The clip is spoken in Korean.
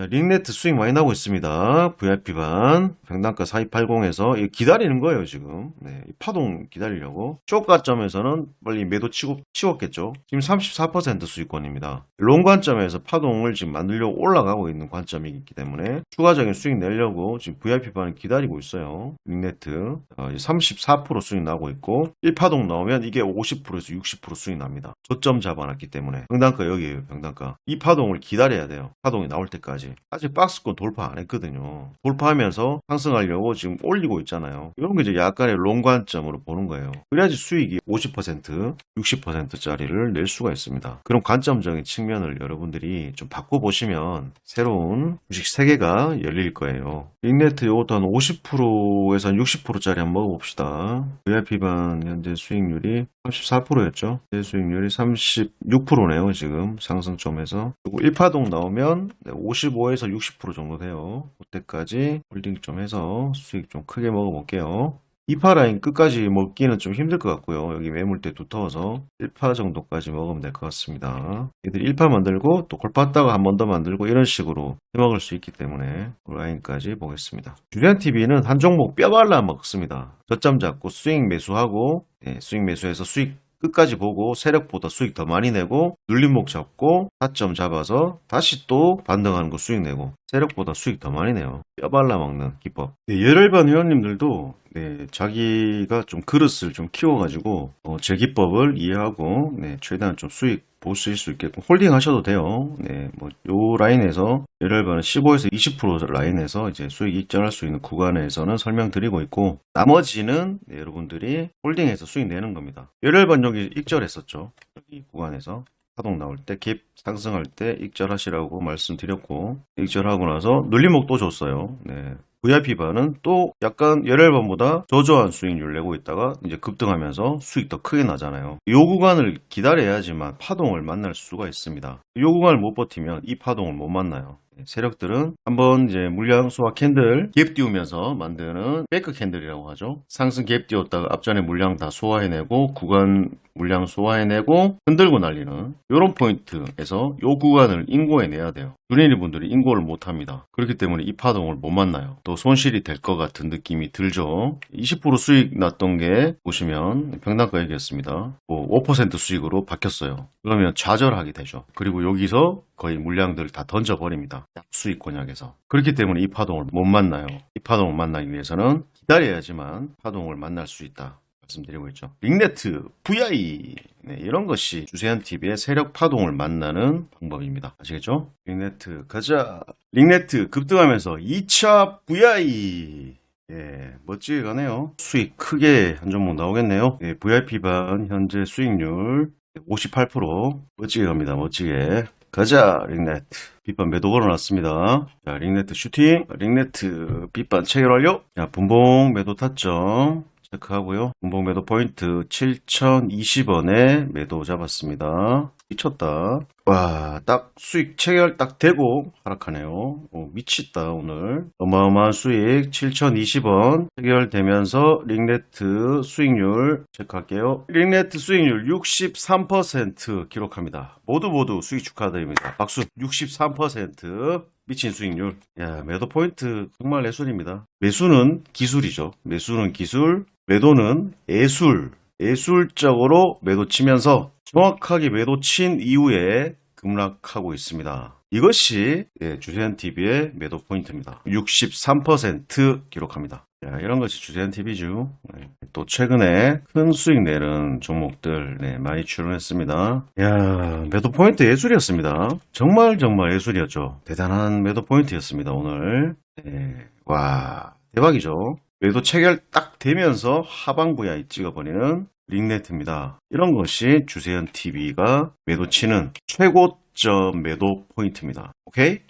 자, 링네트 수익 많이 나고 있습니다. VIP반 평단가 4280에서 기다리는 거예요 지금. 네, 이 파동 기다리려고. 쇼가점에서는 빨리 매도 치고 치웠겠죠. 지금 34% 수익권입니다. 롱 관점에서 파동을 지금 만들려고 올라가고 있는 관점이기 때문에 추가적인 수익 내려고 지금 VIP반을 기다리고 있어요. 링네트 어, 34% 수익 나고 있고 1파동 나오면 이게 50%에서 60% 수익 납니다. 저점 잡아놨기 때문에 평단가 여기에요 평단가. 이 파동을 기다려야 돼요. 파동이 나올 때까지. 아직 박스권 돌파 안 했거든요. 돌파하면서 상승하려고 지금 올리고 있잖아요. 이런 게 이제 약간의 롱 관점으로 보는 거예요. 그래야지 수익이 50%, 60%짜리를 낼 수가 있습니다. 그런 관점적인 측면을 여러분들이 좀 바꿔보시면 새로운 주식 세계가 열릴 거예요. 빅네트 이것도 한 50%에서 한 60%짜리 한번 먹어봅시다. VIP반 현재 수익률이 34%였죠. 제 수익률이 36%네요, 지금 상승점에서. 그리고 1파동 나오면 55 에서 60% 정도 돼요. 그때까지 홀딩 좀 해서 수익 좀 크게 먹어볼게요. 2파 라인 끝까지 먹기는 좀 힘들 것 같고요. 여기 매물대 두터워서 1파 정도까지 먹으면 될 것 같습니다. 얘들 1파 만들고 또 골팠다가 한 번 더 만들고 이런 식으로 해먹을 수 있기 때문에 그 라인까지 보겠습니다. 주리안TV는 한 종목 뼈발라 먹습니다. 저점 잡고 수익 매수하고 네, 수익 매수해서 수익 끝까지 보고 세력보다 수익 더 많이 내고 눌림목 잡고 타점 잡아서 다시 또 반등하는 거 수익 내고 세력보다 수익 더 많이 내요. 뼈발라 먹는 기법. 네, 열혈반 회원님들도 네, 자기가 좀 그릇을 좀 키워가지고 어, 제 기법을 이해하고 네, 최대한 좀 수익 보실 수 있게끔 홀딩 하셔도 돼요. 네, 뭐 요 라인에서 열혈반은 15에서 20% 라인에서 이제 수익 익절할 수 있는 구간에서는 설명드리고 있고 나머지는 네, 여러분들이 홀딩해서 수익 내는 겁니다. 열혈반 여기 익절했었죠. 여기 구간에서 파동 나올 때 갭 상승할 때 익절하시라고 말씀드렸고 익절하고 나서 눌림목 또 줬어요. 네. VIP반은 또 약간 열혈반보다 저조한 수익률 내고 있다가 이제 급등하면서 수익 더 크게 나잖아요. 이 구간을 기다려야지만 파동을 만날 수가 있습니다. 이 구간을 못 버티면 이 파동을 못 만나요. 세력들은 한번 이제 물량 소화 캔들 갭 띄우면서 만드는 백크 캔들이라고 하죠. 상승 갭 띄웠다가 앞전에 물량 다 소화해내고 구간 물량 소화해내고 흔들고 날리는 이런 포인트에서 이 구간을 인고해내야 돼요. 주린이 분들이 인고를 못합니다. 그렇기 때문에 이 파동을 못 만나요. 또 손실이 될 것 같은 느낌이 들죠. 20% 수익 났던 게 보시면 평단가 얘기했습니다. 뭐 5% 수익으로 바뀌었어요. 그러면 좌절하게 되죠. 그리고 여기서 거의 물량들을 다 던져버립니다. 수익 권역에서. 그렇기 때문에 이 파동을 못 만나요. 이 파동을 만나기 위해서는 기다려야지만 파동을 만날 수 있다. 말씀드리고 있죠. 링네트, VI 네, 이런 것이 주세한 TV의 세력 파동을 만나는 방법입니다. 아시겠죠? 링네트 가자. 링네트 급등하면서 2차 VI 예, 멋지게 가네요. 수익 크게 한 종목 나오겠네요. 예, VIP반 현재 수익률 58% 멋지게 갑니다. 멋지게. 가자 링네트 빗반 매도 걸어놨습니다. 자 링네트 슈팅. 링네트 빗반 체결 완료. 자 분봉 매도 타점 체크하고요. 분봉 매도 포인트 7020원에 매도 잡았습니다 미쳤다 와 딱 수익 체결 딱 되고 하락하네요 오, 미치다 오늘 어마어마한 수익 7020원 체결되면서 링네트 수익률 체크할게요 링네트 수익률 63% 기록합니다 모두 모두 수익 축하드립니다 박수 63% 미친 수익률. 야, 매도 포인트 정말 예술입니다. 매수는 기술이죠. 매수는 기술, 매도는 예술. 예술적으로 매도 치면서 정확하게 매도 친 이후에 급락하고 있습니다. 이것이 예, 주세현 TV의 매도 포인트입니다. 63% 기록합니다. 야, 이런 것이 주세현 TV죠. 또 최근에 큰 수익 내는 종목들 네, 많이 출연했습니다. 야, 매도 포인트 예술이었습니다. 정말 정말 예술이었죠. 대단한 매도 포인트였습니다. 오늘. 네, 와, 대박이죠. 매도 체결 딱 되면서 하방부야이 찍어버리는 링네트입니다. 이런 것이 주세현 TV가 매도 치는 최고점 매도 포인트입니다. 오케이?